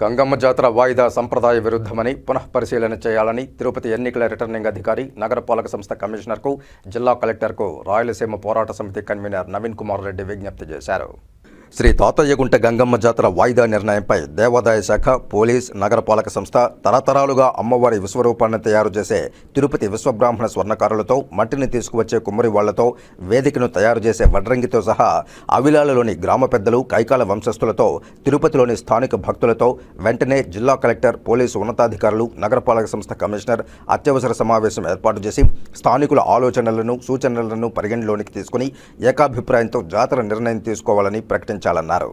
గంగమ్మ జాతర వాయిదా సంప్రదాయ విరుద్ధమని పునఃపరిశీలన చేయాలని తిరుపతి ఎన్నికల రిటర్నింగ్ అధికారి నగరపాలక సంస్థ కమిషనర్కు జిల్లా కలెక్టర్కు రాయలసీమ పోరాట సమితి కన్వీనర్ నవీన్ కుమార్ రెడ్డి విజ్ఞప్తి చేశారు. శ్రీ తాతయ్యగుంట గంగమ్మ జాతర వాయిదా నిర్ణయంపై దేవాదాయ శాఖ పోలీస్ నగరపాలక సంస్థ తరతరాలుగా అమ్మవారి విశ్వరూపాన్ని తయారు చేసే తిరుపతి విశ్వబ్రాహ్మణ స్వర్ణకారులతో మట్టిని తీసుకువచ్చే కుమ్మరి వాళ్ళతో వేదికను తయారు చేసే వడ్రంగితో సహా అవిలాలలోని గ్రామ పెద్దలు కైకాల వంశస్థులతో తిరుపతిలోని స్థానిక భక్తులతో వెంటనే జిల్లా కలెక్టర్ పోలీసు ఉన్నతాధికారులు నగరపాలక సంస్థ కమిషనర్ అత్యవసర సమావేశం ఏర్పాటు చేసి స్థానికుల ఆలోచనలను సూచనలను పరిగణలోనికి తీసుకుని ఏకాభిప్రాయంతో జాతర నిర్ణయం తీసుకోవాలని ప్రకటించాలన్నారు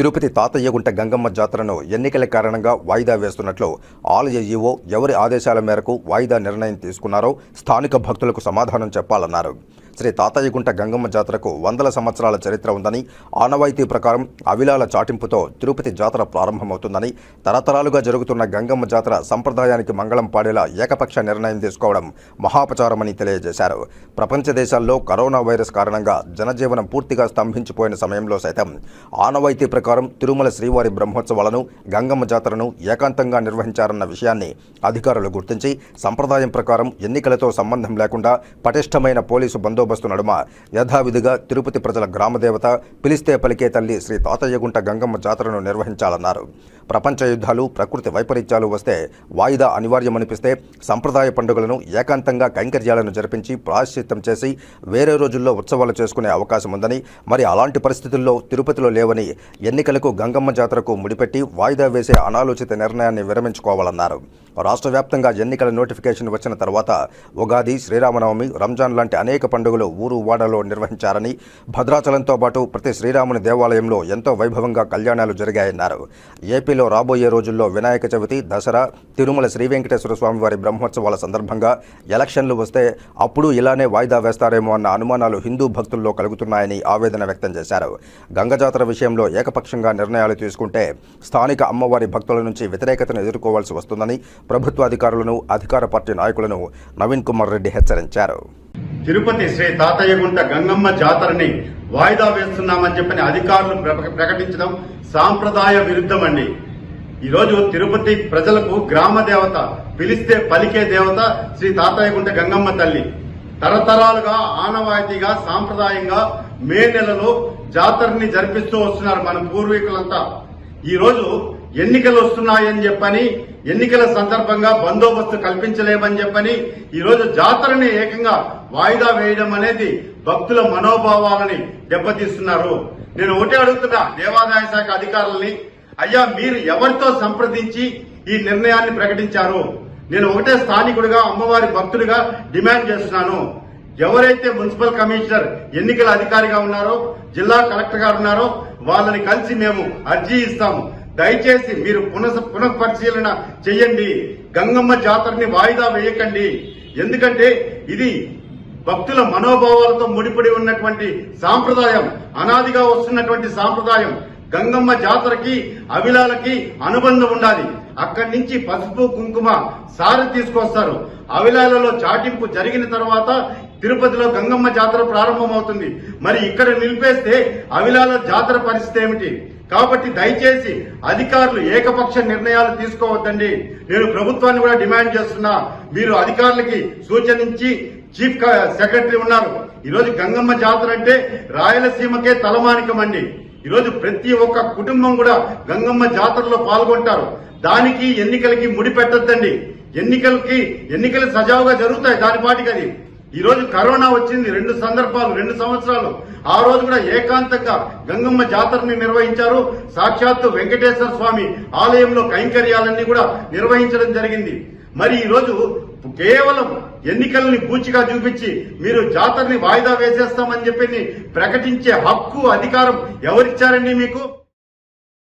తిరుపతి తాతయ్యగుంట గంగమ్మ జాతరను ఎన్నికల కారణంగా వాయిదా వేస్తున్నట్లు ఆలయ ఈవో ఎవరి ఆదేశాల మేరకు వాయిదా నిర్ణయం తీసుకున్నారో స్థానిక భక్తులకు సమాధానం చెప్పాలన్నారు. శ్రీ తాతయ్యగుంట గంగమ్మ జాతరకు వందల సంవత్సరాల చరిత్ర ఉందని ఆనవాయితీ ప్రకారం అవిలాల చాటింపుతో తిరుపతి జాతర ప్రారంభమవుతుందని తరతరాలుగా జరుగుతున్న గంగమ్మ జాతర సంప్రదాయానికి మంగళం పాడేలా ఏకపక్ష నిర్ణయం తీసుకోవడం మహాపచారమని తెలియజేశారు. ప్రపంచ దేశాల్లో కరోనా వైరస్ కారణంగా జనజీవనం పూర్తిగా స్తంభించిపోయిన సమయంలో సైతం ఆనవాయితీ ప్రకారం తిరుమల శ్రీవారి బ్రహ్మోత్సవాలను గంగమ్మ జాతరను ఏకాంతంగా నిర్వహించారన్న విషయాన్ని అధికారులు గుర్తించి సంప్రదాయం ప్రకారం ఎన్నికలతో సంబంధం లేకుండా పటిష్టమైన పోలీసు బందోబస్తు నడుమ యథావిధిగా తిరుపతి ప్రజల గ్రామదేవత పిలిస్తే పలికే తల్లి శ్రీ తాతయ్యగుంట గంగమ్మ జాతరను నిర్వహించాలన్నారు. ప్రపంచ యుద్ధాలు ప్రకృతి వైపరీత్యాలు వస్తే వాయిదా అనివార్యమనిపిస్తే సంప్రదాయ పండుగలను ఏకాంతంగా కైంకర్యాలను జరిపించి ప్రాశ్చిత్తం చేసి వేరే రోజుల్లో ఉత్సవాలు చేసుకునే అవకాశం ఉందని మరి అలాంటి పరిస్థితుల్లో తిరుపతిలో లేవని ఎన్నికలకు గంగమ్మ జాతరకు ముడిపెట్టి వాయిదా వేసే అనాలోచిత నిర్ణయాన్ని విరమించుకోవాలన్నారు. రాష్ట్ర వ్యాప్తంగా ఎన్నికల నోటిఫికేషన్ వచ్చిన తర్వాత ఉగాది శ్రీరామనవమి రంజాన్ లాంటి అనేక పండుగలు ఊరు వాడలో నిర్వహించారని భద్రాచలంతో పాటు ప్రతి శ్రీరాముని దేవాలయంలో ఎంతో వైభవంగా కళ్యాణాలు జరిగాయన్నారు. ఏపీలో రాబోయే రోజుల్లో వినాయక చవితి దసరా తిరుమల శ్రీ వెంకటేశ్వర స్వామి వారి బ్రహ్మోత్సవాల సందర్భంగా ఎలక్షన్లు వస్తే అప్పుడు ఇలానే వాయిదా వేస్తారేమో అన్న అనుమానాలు హిందూ భక్తుల్లో కలుగుతున్నాయని ఆవేదన వ్యక్తం చేశారు. గంగజాతర విషయంలో నిష్పక్షంగా నిర్ణయాలు తీసుకుంటే స్థానిక అమ్మవారి భక్తుల నుంచి వ్యతిరేకతను ఎదుర్కోవాల్సి వస్తుందని ప్రభుత్వ అధికారులను అధికార పార్టీ నాయకులను నవీన్ కుమార్ రెడ్డి హెచ్చరించారు. తిరుపతి శ్రీ తాతయ్యగుంట గంగమ్మ జాతరని వాయిదా వేస్తున్నామని చెప్పని అధికారులు ప్రకటించడం సాంప్రదాయ విరుద్ధమండి. ఈరోజు తిరుపతి ప్రజలకు గ్రామ దేవత పిలిస్తే పలికే దేవత శ్రీ తాతయ్యగుంట గంగమ్మ తల్లి. తరతరాలుగా ఆనవాయితీగా సాంప్రదాయంగా మే నెలలో జాతరని జరిపిస్తూ వస్తున్నారు మన పూర్వీకులంతా. ఈ రోజు ఎన్నికలు వస్తున్నాయని చెప్పని ఎన్నికల సందర్భంగా బందోబస్తు కల్పించలేమని చెప్పని ఈ రోజు జాతరని ఏకంగా వాయిదా వేయడం అనేది భక్తుల మనోభావాలని దెబ్బతీస్తున్నారు. నేను ఒకటే అడుగుతున్నా దేవాదాయ శాఖ అధికారులని అయ్యా మీరు ఎవరితో సంప్రదించి ఈ నిర్ణయాన్ని ప్రకటించారు? నేను ఒకటే స్థానికుడిగా అమ్మవారి భక్తుడిగా డిమాండ్ చేస్తున్నాను. ఎవరైతే మున్సిపల్ కమిషనర్ ఎన్నికల అధికారిగా ఉన్నారో జిల్లా కలెక్టర్ గారు ఉన్నారో వాళ్ళని కలిసి మేము అర్జీ ఇస్తాము. దయచేసి మీరు పునః పునఃపరిశీలన చేయండి గంగమ్మ జాతరని వాయిదా వేయకండి. ఎందుకంటే ఇది భక్తుల మనోభావాలతో ముడిపడి ఉన్నటువంటి సాంప్రదాయం అనాదిగా వస్తున్నటువంటి సాంప్రదాయం. గంగమ్మ జాతరకి అవిలాలకి అనుబంధం ఉండాలి. అక్కడి నుంచి పసుపు కుంకుమ సారి తీసుకొస్తారు. అవిలాలలో చాటింపు జరిగిన తర్వాత తిరుపతిలో గంగమ్మ జాతర ప్రారంభమవుతుంది. మరి ఇక్కడ నిలిపేస్తే అవిలాల జాతర పరిస్థితి ఏమిటి? కాబట్టి దయచేసి అధికారులు ఏకపక్ష నిర్ణయాలు తీసుకోవద్దండి. నేను ప్రభుత్వాన్ని కూడా డిమాండ్ చేస్తున్నా. మీరు అధికారులకి సూచనించి చీఫ్ సెక్రటరీ ఉన్నారు. ఈరోజు గంగమ్మ జాతర అంటే రాయలసీమకే తలమానికం అండి ఈరోజు ప్రతి ఒక్క కుటుంబం కూడా గంగమ్మ జాతరలో పాల్గొంటారు. దానికి ఎన్నికలకి ముడిపెట్టద్దండి. ఎన్నికలకి ఎన్నికలు సజావుగా జరుగుతాయి. దాని పాటికి అది ఈ రోజు కరోనా వచ్చింది రెండు సందర్భాలు రెండు సంవత్సరాలు. ఆ రోజు కూడా ఏకాంతంగా గంగమ్మ జాతరని నిర్వహించారు. సాక్షాత్తు వెంకటేశ్వర స్వామి ఆలయంలో కైంకర్యాలన్నీ కూడా నిర్వహించడం జరిగింది. మరి ఈ రోజు కేవలం ఎన్నికల్ని పూచిగా చూపించి మీరు జాతరని వాయిదా వేసేస్తామని చెప్పి ప్రకటించే హక్కు అధికారం ఎవరిచ్చారండి మీకు?